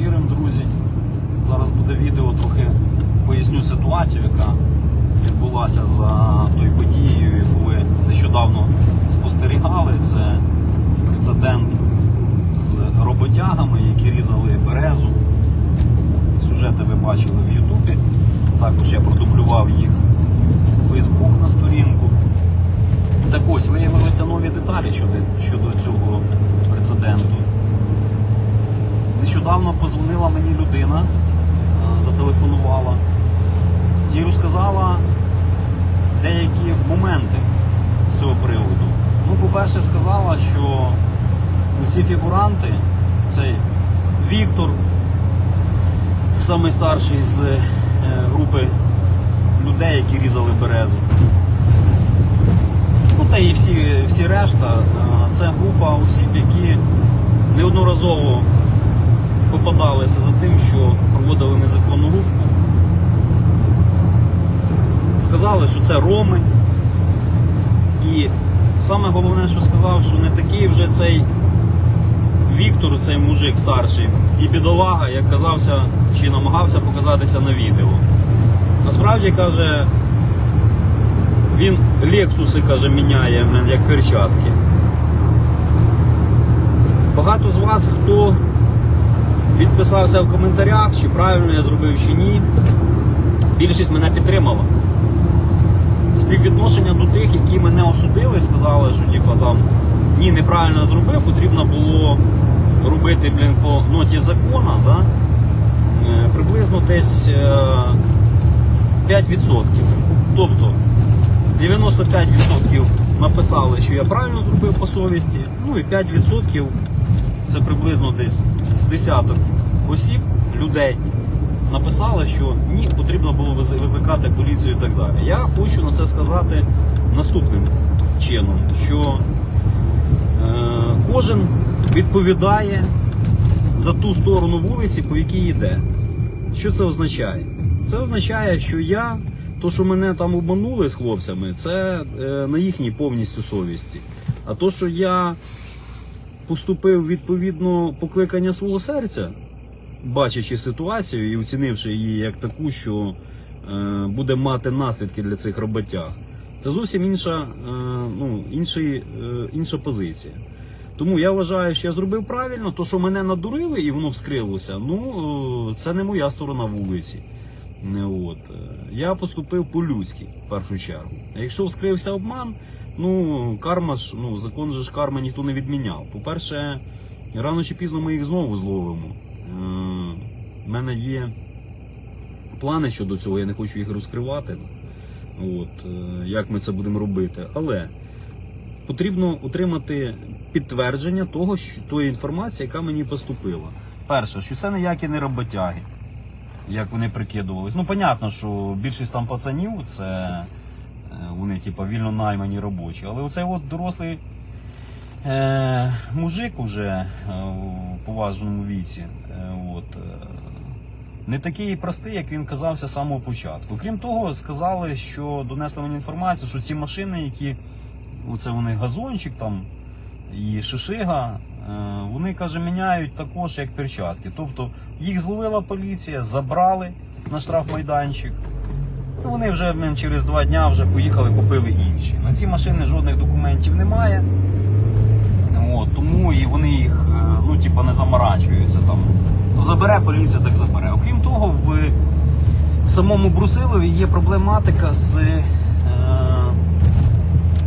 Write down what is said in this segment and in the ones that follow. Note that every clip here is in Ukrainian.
щирим, друзі. Зараз буде відео, трохи поясню ситуацію, яка відбулася за тою подією, яку ви нещодавно спостерігали. Це прецедент з роботягами, які різали березу. Сюжети ви бачили в Ютубі. Також я продублював їх у Фейсбук на сторінку. Так ось виявилися нові деталі щодо, щодо цього прецеденту. Нещодавно позвонила мені людина, е, зателефонувала і розказала деякі моменти з цього приводу. Ну, по-перше, сказала, що ці фігуранти, цей Віктор, самий старший з е, групи людей, які різали березу. Ну та і всі, всі решта, е, це група осіб, які неодноразово попадалися за тим, що проводили незаконну рубку. Сказали, що це роми. І саме головне, що сказав, що не такий вже цей Віктор, цей мужик старший, і бідолага, як казався чи намагався показатися на відео. Насправді каже, він лексуси каже, міняє як перчатки. Багато з вас, хто відписався в коментарях, чи правильно я зробив, чи ні, більшість мене підтримала. Співвідношення до тих, які мене осудили, сказали, що типу, там ні, неправильно зробив, потрібно було робити блін, по ноті закона, да? е, приблизно десь е, 5%. Тобто 95% написали, що я правильно зробив по совісті, ну і 5% це приблизно десь з десяток осіб, людей, написали, що ні, потрібно було викликати поліцію і так далі. Я хочу на це сказати наступним чином, що е, кожен відповідає за ту сторону вулиці, по якій йде. Що це означає? Це означає, що я, то, що мене там обманули з хлопцями, це е, на їхній повністю совісті. А то, що я поступив відповідно покликання свого серця, бачачи ситуацію і оцінивши її як таку, що е, буде мати наслідки для цих роботяг, це зовсім інша, е, ну, інший, е, інша позиція. Тому я вважаю, що я зробив правильно, то що мене надурили і воно вскрилося, ну е, це не моя сторона вулиці. Не От. е, Я поступив по-людськи в першу чергу. А якщо вскрився обман, ну карма ж, ну закон же ж карми ніхто не відміняв. По-перше, рано чи пізно ми їх знову зловимо. У мене є плани щодо цього, я не хочу їх розкривати. От, е, як ми це будемо робити. Але потрібно отримати підтвердження того, що тої інформації, яка мені поступила. Перше, що це ніякі не роботяги, як вони прикидувались. Ну, понятно, що більшість там пацанів це е, вони, типу, вільно наймані робочі. Але оцей от дорослий е, мужик уже е, в поважному віці. Е, от, е, не такий простий, як він казався з самого початку. Крім того, сказали, що донесли мені інформацію, що ці машини, які оце вони газончик там і шишига, е, вони каже, міняють також як перчатки. Тобто їх зловила поліція, забрали на штрафмайданчик. Ну, вони вже через два дня вже поїхали, купили інші. На ці машини жодних документів немає. От, тому і вони їх е, ну, типу, не заморачуються там. Ну, забере поліція, так забере. Окрім того, в самому Брусилові є проблематика з е,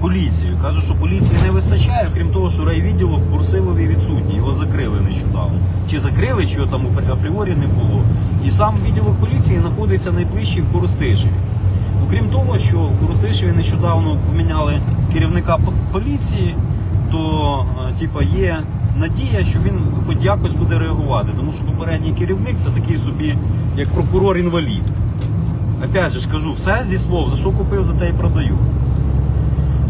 поліцією. Кажуть, що поліції не вистачає, крім того, що райвідділок в Брусилові відсутній, його закрили нещодавно. Чи закрили, чи його там апріорі не було. І сам відділок поліції знаходиться найближчий в Коростишеві. Окрім того, що в Коростишеві нещодавно поміняли керівника поліції, то е, типа, є надія, що він хоч якось буде реагувати. Тому що попередній керівник це такий собі, як прокурор-інвалід. Опять же ж кажу, все зі слов, за що купив, за те і продаю.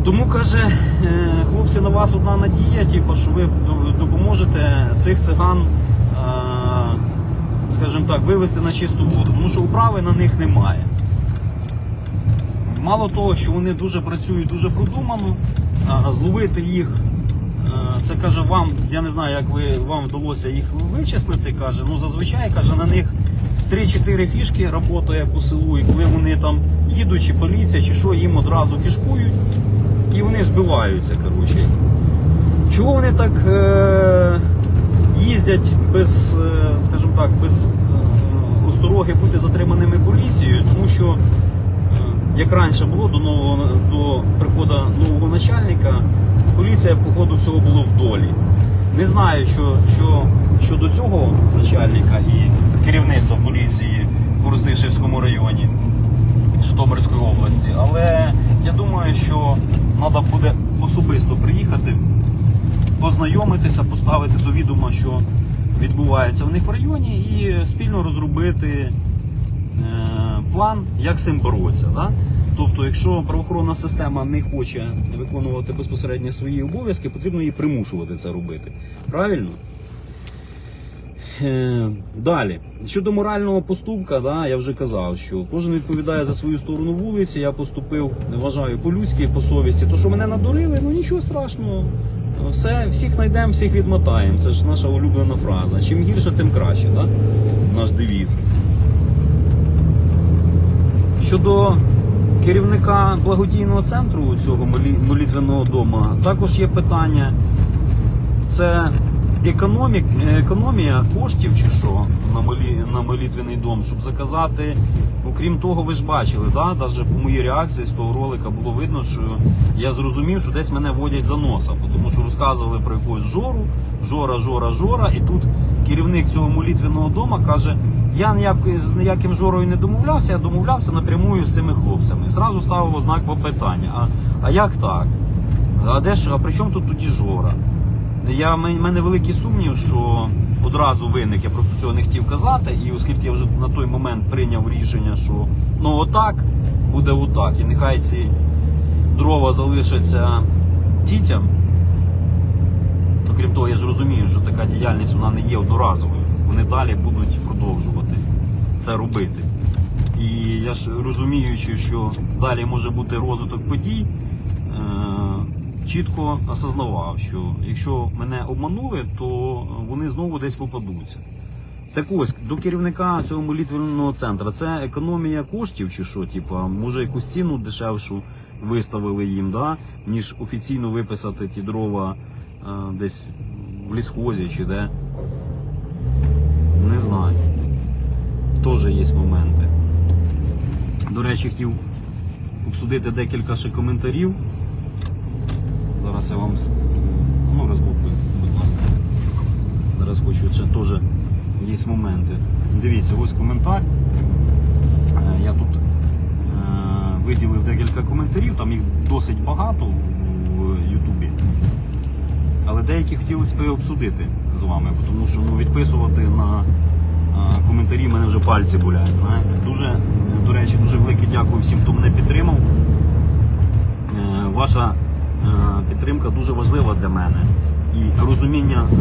Тому каже, е, хлопці, на вас одна надія, типу, що ви допоможете цих циган, е, скажімо так, вивести на чисту воду, тому що управи на них немає. Мало того, що вони дуже працюють дуже продумано, а зловити їх е, це каже вам, я не знаю, як ви вам вдалося їх вичислити. Каже, ну зазвичай каже, на них 3-4 фішки працює по селу, і коли вони там їдуть, чи поліція, чи що, їм одразу фішкують і вони збиваються. Коротше. Чого вони так е- їздять без, е, скажімо так, без е, остороги бути затриманими поліцією, тому що е, як раніше було до нового до приходу нового начальника, поліція по ходу всього було в долі. Не знаю, що, що щодо цього начальника і керівництва поліції в Коростишівському районі Житомирської області, але я думаю, що треба буде особисто приїхати, познайомитися, поставити до відома, що відбувається в них в районі, і спільно розробити е, план, як з цим боротися. Да? Тобто, якщо правоохоронна система не хоче виконувати безпосередньо свої обов'язки, потрібно її примушувати це робити. Правильно? Е, Далі, щодо морального поступка, да, я вже казав, що кожен відповідає за свою сторону вулиці. Я поступив, вважаю, по-людськи, по совісті. То, що мене надурили, ну нічого страшного. Все, всіх знайдемо, всіх відмотаємо. Це ж наша улюблена фраза. Чим гірше, тим краще, да? наш девіз. Щодо керівника благодійного центру цього молі- дому, також є питання. Це економік, економія коштів чи що на, молі, на молитвений дом, щоб заказати. Окрім того, ви ж бачили, да? навіть по моїй реакції з того ролика було видно, що я зрозумів, що десь мене водять за носа, тому що розказували про якусь жору, жора, жора, жора, і тут керівник цього молитвеного дому каже: я ніяк, з ніяким жорою не домовлявся, я домовлявся напрямую з цими хлопцями. Зразу ставив знак питання. А, а як так? А де ж, а при чому тут тоді жора? Я, в мене великий сумнів, що одразу виник, я просто цього не хотів казати, і оскільки я вже на той момент прийняв рішення, що ну отак, буде отак, і нехай ці дрова залишаться дітям. Окрім того, я ж розумію, що така діяльність вона не є одноразовою. Вони далі будуть продовжувати це робити. І я ж розуміючи, що далі може бути розвиток подій, чітко осознавав, що якщо мене обманули, то вони знову десь попадуться. Так ось, до керівника цього молитвенного центру, це економія коштів чи що, типа, може якусь ціну дешевшу виставили їм, да, ніж офіційно виписати ті дрова е, десь в лісхозі чи де. Не знаю. Теж є моменти. До речі, хотів обсудити декілька ще коментарів. Зараз я вам ну, розблокую, будь ласка. Зараз хочу ще теж є моменти. Дивіться, ось коментар. Е, Я тут е, виділив декілька коментарів, там їх досить багато в Ютубі. Але деякі хотілося б обсудити з вами, тому що ну, відписувати на е, коментарі мене вже пальці болять. Знаєте. Дуже, до речі, дуже велике дякую всім, хто мене підтримав. Ваша підтримка дуже важлива для мене. І розуміння е,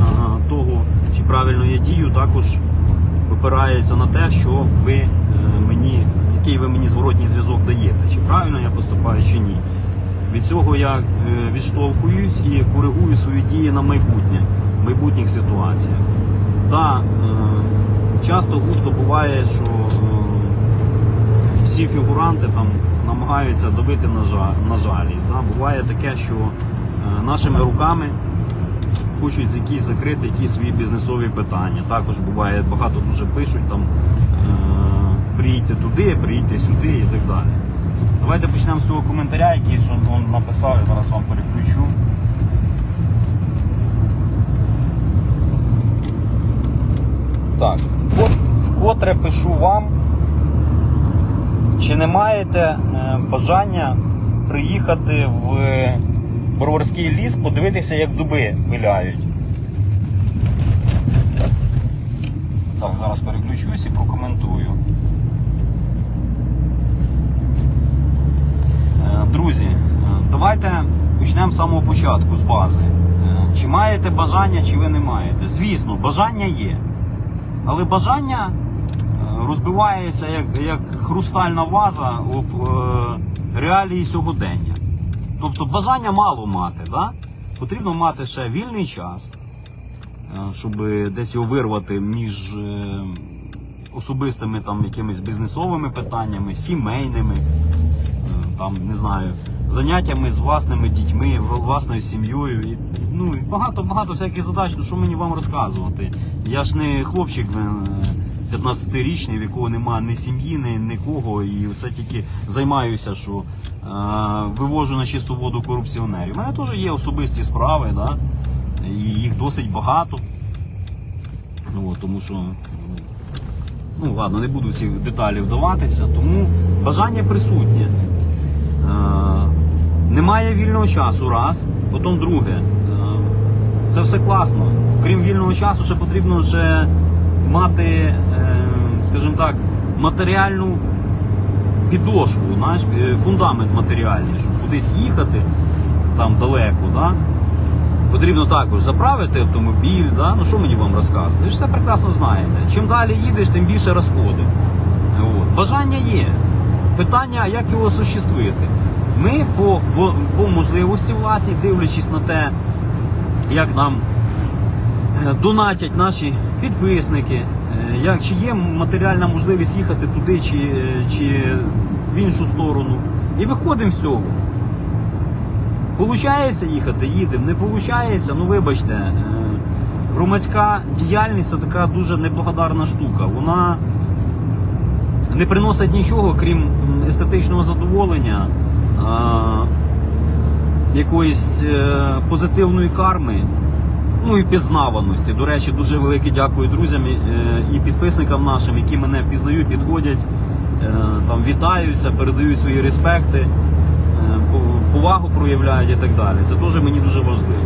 того, чи правильно я дію, також опирається на те, що ви е, мені, який ви мені зворотній зв'язок даєте, чи правильно я поступаю, чи ні. Від цього я е, відштовхуюсь і коригую свої дії на майбутнє, в майбутніх ситуаціях. Е, часто густо буває, що е, всі фігуранти там намагаються давити на, жа- на жалість. Да? Буває таке, що е, нашими руками хочуть якісь закрити якісь свої бізнесові питання. Також буває багато дуже пишуть там е, приїдьте туди, приїдьте сюди і так далі. Давайте почнемо з цього коментаря, який він написав, я зараз вам переключу. Так, вкотре пишу вам. Чи не маєте е, бажання приїхати в Броварський ліс, подивитися, як дуби пиляють? Так, зараз переключусь і прокоментую. Е, Друзі, е, давайте почнемо з самого початку, з бази. Чи маєте бажання, чи ви не маєте? Звісно, бажання є. Але бажання розбивається як, як хрустальна ваза об е, реалії сьогодення. Тобто бажання мало мати, да? потрібно мати ще вільний час, е, щоб десь його вирвати між е, особистими там якимись бізнесовими питаннями, сімейними, е, там не знаю, заняттями з власними дітьми, власною сім'єю. І, ну, і багато багато всяких задач, ну що мені вам розказувати. Я ж не хлопчик 15-річний, в якого немає ні сім'ї, ні нікого, і це тільки займаюся, що е, вивожу на чисту воду корупціонерів. У мене теж є особисті справи, да? і їх досить багато. Ну, от, тому що ну ладно, не буду в ці деталі вдаватися, тому бажання присутнє. Е, немає вільного часу, раз. Потім друге. Е, це все класно. Крім вільного часу, ще потрібно ще мати, скажімо так, матеріальну підошву, знаєш, е, фундамент матеріальний, щоб кудись їхати там далеко. Да? Потрібно також заправити автомобіль, да? ну що мені вам розказувати? Ви ж все прекрасно знаєте. Чим далі їдеш, тим більше розходів. От. Бажання є. Питання, як його осуществити. Ми по, по, по можливості власній, дивлячись на те, як нам е, донатять наші підписники, як, чи є матеріальна можливість їхати туди чи, е, чи в іншу сторону. І виходимо з цього. Получається їхати, їдемо. Не получається, ну вибачте, е, громадська діяльність це така дуже неблагодарна штука. Вона не приносить нічого, крім естетичного задоволення, е, якоїсь е, позитивної карми. Ну і пізнаваності. До речі, дуже велике дякую друзям е, і підписникам нашим, які мене впізнають, підходять, е, там вітаються, передають свої респекти, е, повагу проявляють і так далі. Це теж мені дуже важливо.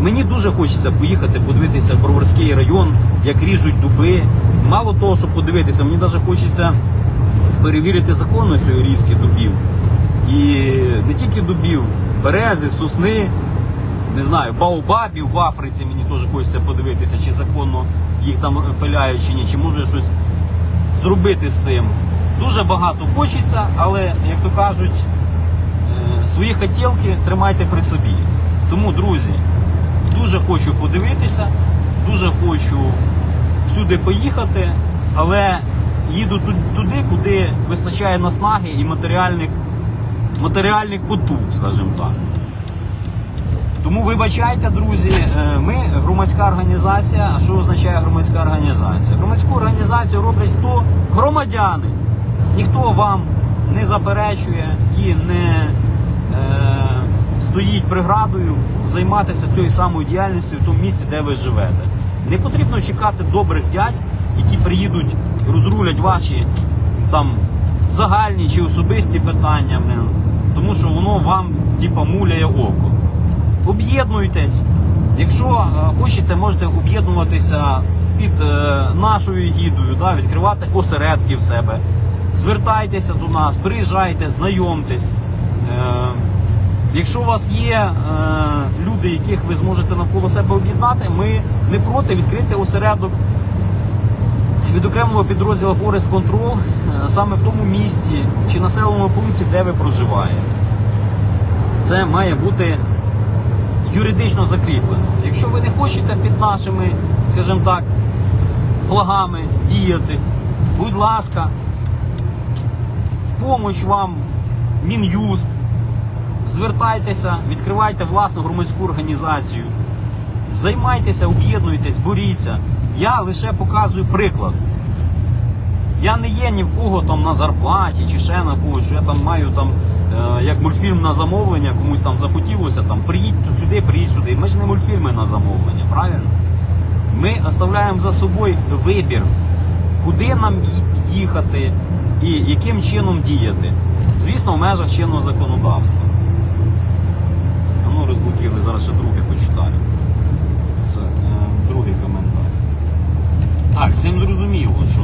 Мені дуже хочеться поїхати, подивитися в Броварський район, як ріжуть дуби. Мало того, щоб подивитися, мені навіть хочеться перевірити законність різки дубів. І не тільки дубів, берези, сосни, не знаю, баобабів в Африці мені теж хочеться подивитися, чи законно їх там пиляють, чи ні, чи може щось зробити з цим. Дуже багато хочеться, але, як то кажуть, е, свої хотілки тримайте при собі. Тому, друзі, дуже хочу подивитися, дуже хочу всюди поїхати, але їду туди, куди вистачає наснаги і матеріальних, матеріальних потуг, скажімо так. Тому вибачайте, друзі, е, ми громадська організація. А що означає громадська організація? Громадську організацію роблять хто? Громадяни. Ніхто вам не заперечує і не е, стоїть преградою займатися цією самою діяльністю в тому місці, де ви живете. Не потрібно чекати добрих дядь, які приїдуть, розрулять ваші там загальні чи особисті питання, тому що воно вам типа муляє око. Об'єднуйтесь. Якщо е, хочете, можете об'єднуватися під е, нашою гідою, да, відкривати осередки в себе. Звертайтеся до нас, приїжджайте, знайомтесь. Е, Якщо у вас є люди, яких ви зможете навколо себе об'єднати, ми не проти відкрити осередок від окремого підрозділу Forest Control саме в тому місці чи населеному пункті, де ви проживаєте. Це має бути юридично закріплено. Якщо ви не хочете під нашими, скажімо так, флагами діяти, будь ласка, в помощь вам Мін'юст, звертайтеся, відкривайте власну громадську організацію, займайтеся, об'єднуйтесь, боріться. Я лише показую приклад. Я не є ні в кого там на зарплаті чи ще на когось, що я там маю там як мультфільм на замовлення, комусь там захотілося, там приїдь сюди, приїдь сюди. Ми ж не мультфільми на замовлення, правильно? Ми оставляємо за собою вибір, куди нам їхати і яким чином діяти. Звісно, в межах чинного законодавства. Ну розблокіли, зараз ще друге почитаю. Це е, другий коментар. Так, з цим зрозуміло, що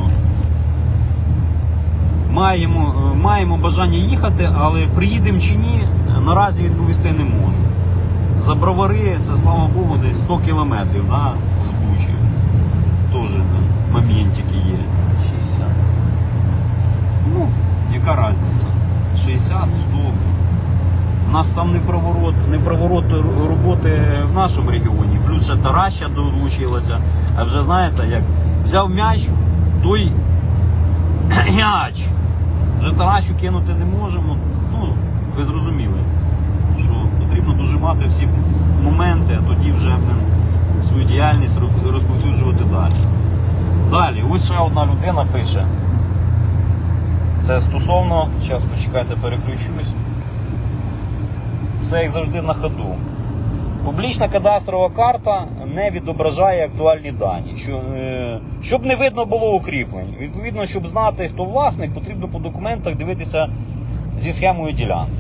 маємо, е, маємо бажання їхати, але приїдемо чи ні, е, наразі відповісти не можу. За бровари це, слава Богу, десь 100 кілометрів да, з Бучі. Теж моментики є. 60. Ну, яка різниця? 60, 100. У нас там не проворот, не проворот роботи в нашому регіоні. Плюс ще Тараща долучилася. А вже знаєте, як взяв м'яч, той м'яч. Вже Таращу кинути не можемо. Ну, ви зрозуміли, що потрібно дожимати всі моменти, а тоді вже свою діяльність розповсюджувати далі. Далі, ось ще одна людина пише. Це стосовно, зараз почекайте, переключусь. Все як завжди на ходу. Публічна кадастрова карта не відображає актуальні дані. Е, щоб не видно було укріплень. Відповідно, щоб знати, хто власник, потрібно по документах дивитися зі схемою ділянки.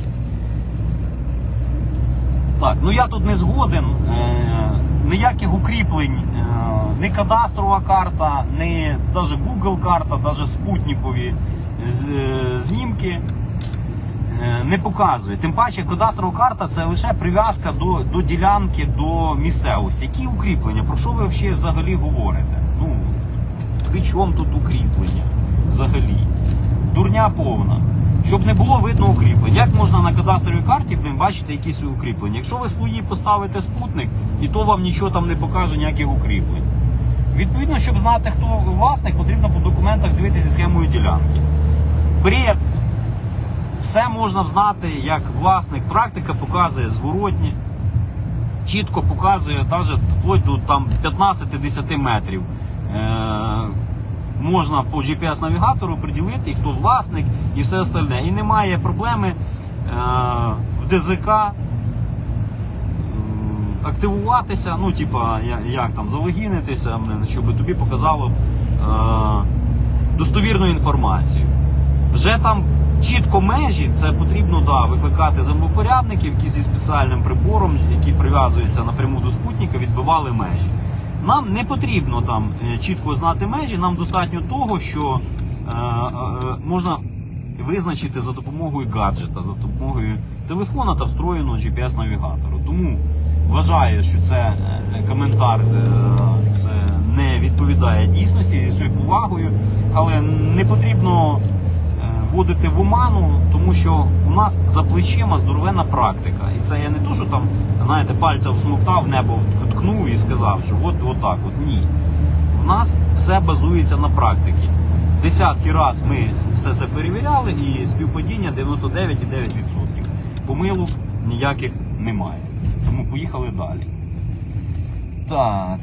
Так, ну я тут не згоден. Е, ніяких укріплень, е, ні кадастрова карта, ні навіть Google карта, навіть спутникові е, знімки не показує. Тим паче, кадастрова карта це лише прив'язка до, до ділянки, до місцевості. Які укріплення? Про що ви взагалі взагалі говорите? Ну, при чому тут укріплення? Взагалі. Дурня повна. Щоб не було видно укріплень. Як можна на кадастровій карті блін, бачити якісь укріплення? Якщо ви свої поставите спутник, і то вам нічого там не покаже ніяких укріплень. Відповідно, щоб знати, хто власник, потрібно по документах дивитися схемою ділянки. Бред. Все можна взнати, як власник. Практика показує зворотні, чітко показує навіть вплоть до там 15-10 метрів. Е- можна по GPS-навігатору приділити, хто власник і все остальне. І немає проблеми е- в ДЗК активуватися, ну, типа, як там, залогінитися, щоб тобі показало е- достовірну інформацію. Вже там чітко межі, це потрібно да, викликати землепорядників, які зі спеціальним прибором, які прив'язуються напряму до спутника, відбивали межі. Нам не потрібно там е, чітко знати межі, нам достатньо того, що е, е, можна визначити за допомогою гаджета, за допомогою телефона та встроєного GPS-навігатору. Тому вважаю, що це е, коментар е, це не відповідає дійсності зі всією повагою, але не потрібно вводити в оману, тому що у нас за плечима здоровенна практика. І це я не то, що там, знаєте, пальця всмоктав, небо ткнув і сказав, що от, от так от. Ні. У нас все базується на практиці. Десятки раз ми все це перевіряли і співпадіння 99,9%. Помилок ніяких немає. Тому поїхали далі. Так.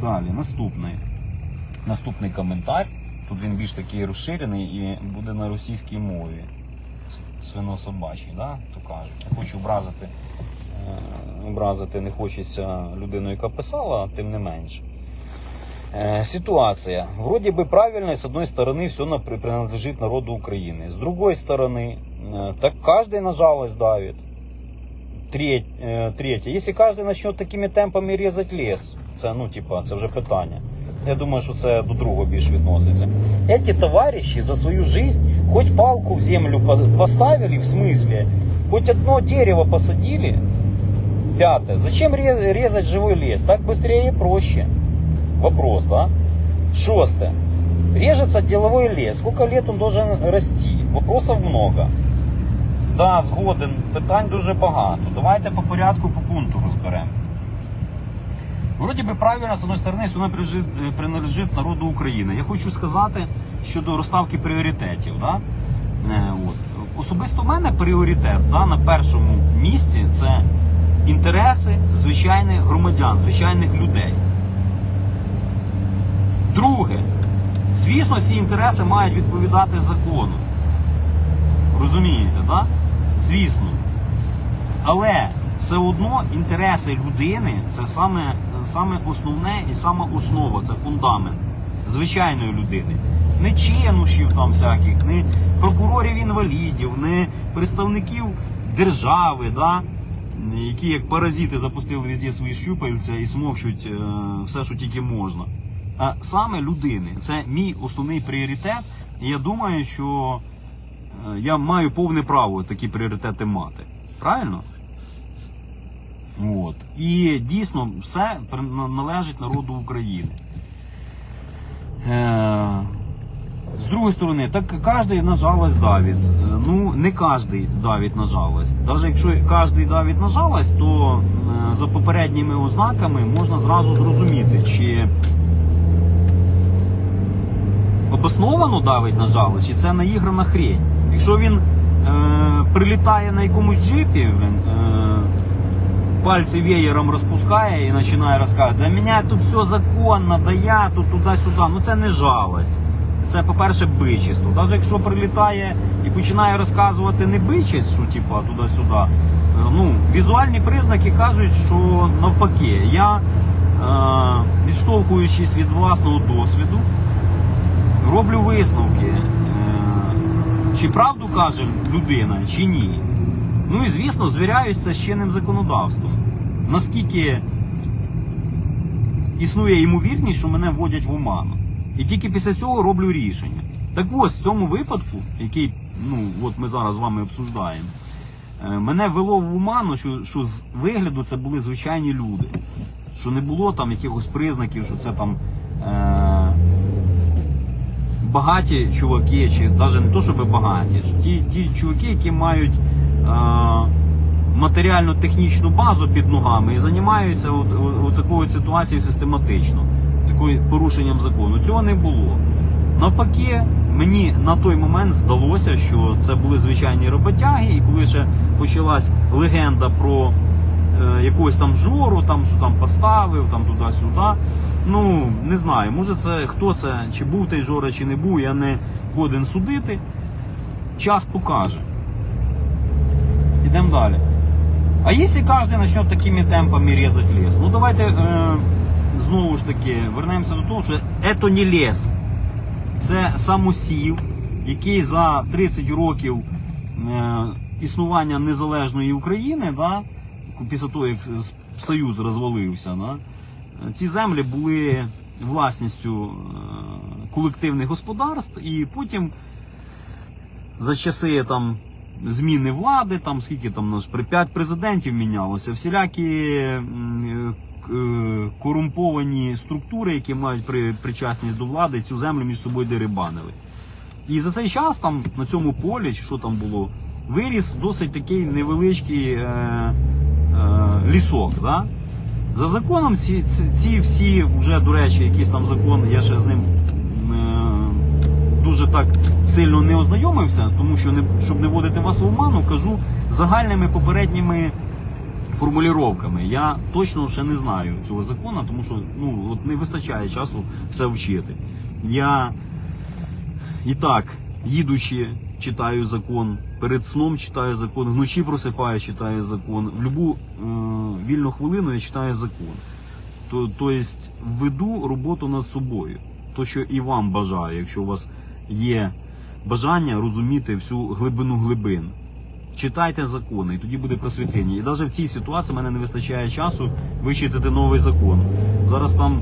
Далі, наступний. Наступний коментар. Тут він більш такий розширений і буде на російській мові. Свинособачий, да? то кажуть. Не хочу образити, е, образити не хочеться людину, яка писала, тим не менше. Э, Ситуация. Вроде бы правильная, с одной стороны, все на- при- принадлежит народу Украины. С другой стороны, э, так каждый на жалость давит. Треть, э, третє. Якщо кожен почне такими темпами різати ліс, це ну, типа, це вже питання. Я думаю, що це до другого більш відноситься. Эти товарищи за свою жизнь хоть палку в землю по- поставили, в смысле, хоть одно дерево посадили. Пятое. Зачем ре- резать живой лес? Так быстрее и проще. Вопрос, да? Шестое. Режется деловой лес. Сколько лет он должен расти? Вопросов много. Да, згоден. Питань дуже багато. Давайте по порядку, по пункту розберемо. Вроді би правильно, з одної сторони, все принадлежить, е, принадлежить народу України. Я хочу сказати щодо розставки пріоритетів. Да? Е, от. Особисто в мене пріоритет да, на першому місці це інтереси звичайних громадян, звичайних людей. Друге, звісно, ці інтереси мають відповідати закону. Розумієте? Да? Звісно. Але все одно інтереси людини це саме, саме основне і саме основа, це фундамент звичайної людини. Не чинушів там всяких, не прокурорів інвалідів, не представників держави, да? які як паразити запустили везде свої щупальця і смокчуть е, все, що тільки можна. А саме людини. Це мій основний пріоритет. І я думаю, що е, я маю повне право такі пріоритети мати. Правильно? От. І дійсно все належить народу України. Е, З другої сторони, так кожен на жалость давить. Е, Ну, не кожен давить на жалость. Навіть якщо кожен давить на жалость, то е, за попередніми ознаками можна зразу зрозуміти, чи обосновано давить на жалость, чи це наіграна хрень. Якщо він е, прилітає на якомусь джипі, він, е, пальці веєром розпускає і починає розказувати, да мене тут все законно, да я тут туди-сюди. Ну це не жалость. Це, по-перше, бичість. Навіть якщо прилітає і починає розказувати не бичість, що типа туди-сюди, е, ну, візуальні признаки кажуть, що навпаки, я, е, відштовхуючись від власного досвіду, роблю висновки, е, чи правду каже людина, чи ні. Ну і звісно, звіряюся з чинним законодавством. Наскільки існує ймовірність, що мене вводять в оману. І тільки після цього роблю рішення. Так ось в цьому випадку, який ну, от ми зараз з вами обсуждаємо, е, мене вело в оману, що, що з вигляду це були звичайні люди. Що не було там якихось признаків, що це там. Е- багаті чуваки, чи навіть не то, щоб багаті, ті, ті чуваки, які мають е, матеріально-технічну базу під ногами і займаються такою ситуацією систематично, такою порушенням закону. Цього не було. Навпаки, мені на той момент здалося, що це були звичайні роботяги, і коли ще почалась легенда про е, якогось там жору, там що там поставив, там туди-сюди. Ну не знаю, може це хто це, чи був той жора, чи не був, я не годен судити. Час покаже. Ідемо далі. А якщо кожен почне такими темпами різати ліс? Ну давайте е, знову ж таки вернемося до того, що це не ліс. Це самосів, який за 30 років е, існування незалежної України, да, після того, як Союз розвалився, да, ці землі були власністю е, колективних господарств, і потім за часи там. Зміни влади, там скільки там наш при п'ять президентів мінялося, всілякі е, е, корумповані структури, які мають при, причасність до влади, цю землю між собою дерибанили. І за цей час там на цьому полі, що там було, виріс досить такий невеличкий е, е, лісок. Да? За законом ці, ці, всі, вже, до речі, якийсь там закон, я ще з ним дуже так сильно не ознайомився, тому що не, щоб не вводити вас в оману, кажу загальними попередніми формулюваннями. Я точно ще не знаю цього закону, тому що ну, от не вистачає часу все вчити. Я і так, їдучи, читаю закон, перед сном читаю закон, вночі просипаю, читаю закон. В будь-яку е, вільну хвилину я читаю закон. То, то веду роботу над собою. То, що і вам бажаю, якщо у вас є бажання розуміти всю глибину глибин. Читайте закони, і тоді буде просвітлення. І навіть в цій ситуації мене не вистачає часу вичитати новий закон. Зараз там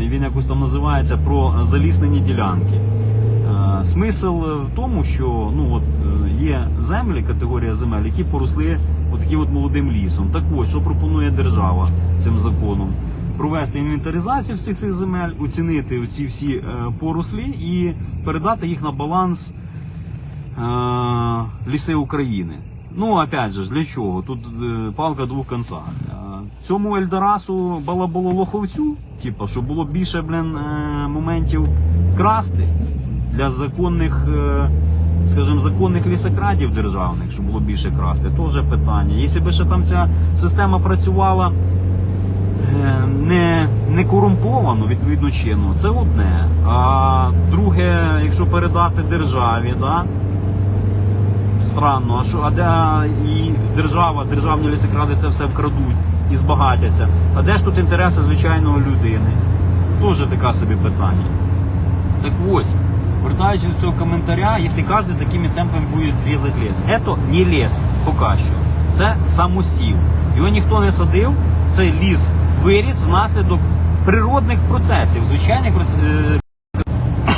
е, він якось там називається про заліснені ділянки. Е, Смисл в тому, що ну от е, є землі, категорія земель, які поросли отаким от молодим лісом. Так ось, що пропонує держава цим законом? Провести інвентаризацію всіх цих земель, оцінити оці всі е, порослі і передати їх на баланс е, ліси України. Ну, опять же, для чого? Тут е, палка двох концах. Цьому Ельдорасу балабололоховцю, типу, щоб було більше блін, моментів красти для законних, скажімо, законних лісокрадів державних, щоб було більше красти, теж питання. Якщо б ще там ця система працювала не, корумповано, відповідно чинно, це одне. А друге, якщо передати державі, да, странно, а що, а де і держава, державні лісокради це все вкрадуть і збагатяться. А де ж тут інтереси звичайної людини? Теж така собі питання. Так ось, вертаючись до цього коментаря, якщо кожен такими темпами буде різати ліс, це не ліс поки що. Це самосів. Його ніхто не садив, цей ліс виріс внаслідок природних процесів, звичайних проц- е,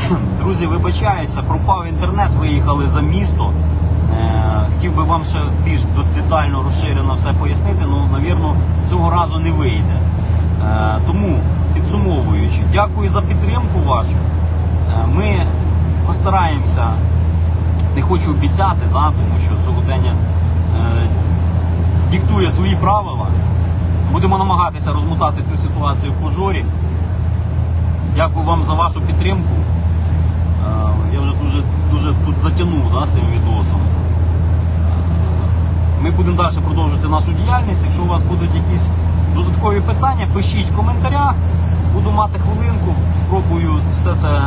Друзі, вибачаюся, пропав інтернет, виїхали за місто. Е, хотів би вам ще більш детально розширено все пояснити, але, навірно, цього разу не вийде. Е, тому, підсумовуючи, дякую за підтримку вашу. Е, ми постараємося, не хочу обіцяти, да, тому що сьогодення диктує свої правила. Будемо намагатися розмотати цю ситуацію по жорі. Дякую вам за вашу підтримку. Е, Я вже дуже, дуже тут затягнув да, з цим відосом. Ми будемо далі продовжувати нашу діяльність. Якщо у вас будуть якісь додаткові питання, пишіть в коментарях. Буду мати хвилинку, спробую все це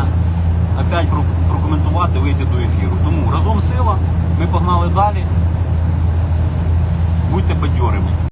опять прокоментувати, вийти до ефіру. Тому разом сила, ми погнали далі. Будьте бадьорими.